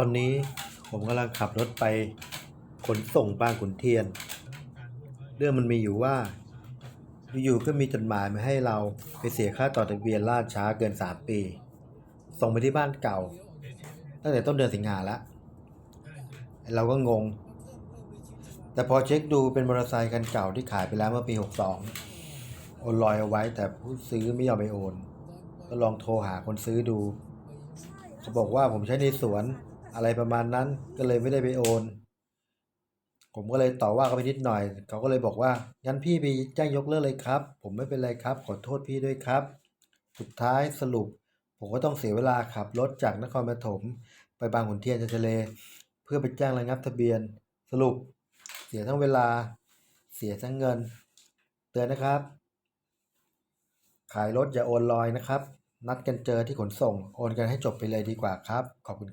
ตอนนี้ผมกำลังขับรถไปขนส่งบางขุนเทียน เรื่องมันมีอยู่ว่า อยู่ๆก็มีจดหมายมาให้เราไปเสียค่าต่อทะเบียนล่าช้าเกิน 3 ปี ส่งไปที่บ้านเก่า ตั้งแต่ต้นเดือนสิงหาแล้วเราก็งง แต่พอเช็คดูเป็นมอเตอร์ไซคันเก่าที่ขายไปแล้วเมื่อปี 62 โอนลอยเอาไว้แต่ผู้ซื้อไม่ยอมไปโอน ก็ลองโทรหาคนซื้อดู เขาบอกว่าผมใช้ในสวน อะไรประมาณนั้นก็เลยไม่ได้ไปโอน ผมก็เลยต่อว่าเขาไปนิดหน่อย เขาก็เลยบอกว่างั้นพี่ไปแจ้งยกเลิกเลยครับ ผมไม่เป็นไรครับขอโทษพี่ด้วยครับ สุดท้ายสรุป ผมก็ต้องเสียเวลาขับรถจากนครปฐมไปบางขุนเทียนจันทะเล เพื่อไปแจ้งระงับทะเบียน สรุป เสียทั้งเวลา เสียทั้งเงิน เตือนนะครับ ขายรถอย่าโอนลอยนะครับนัดกันเจอที่ขนส่ง โอนกันให้จบไปเลยดีกว่าครับ ขอบคุณ